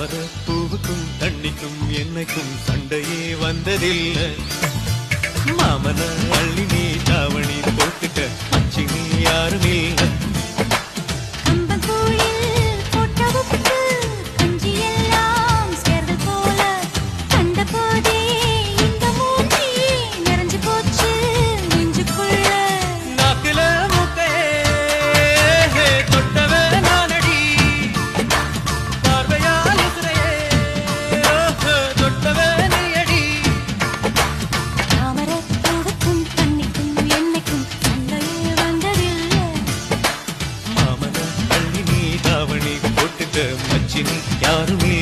தாமர பூவுக்கும் தண்ணிக்கும் என்னைக்கும் சண்டையே வந்ததில்லை. மாமன அள்ளி நீ தாவணி போட்டுக்க அச்சி நீ யாருமே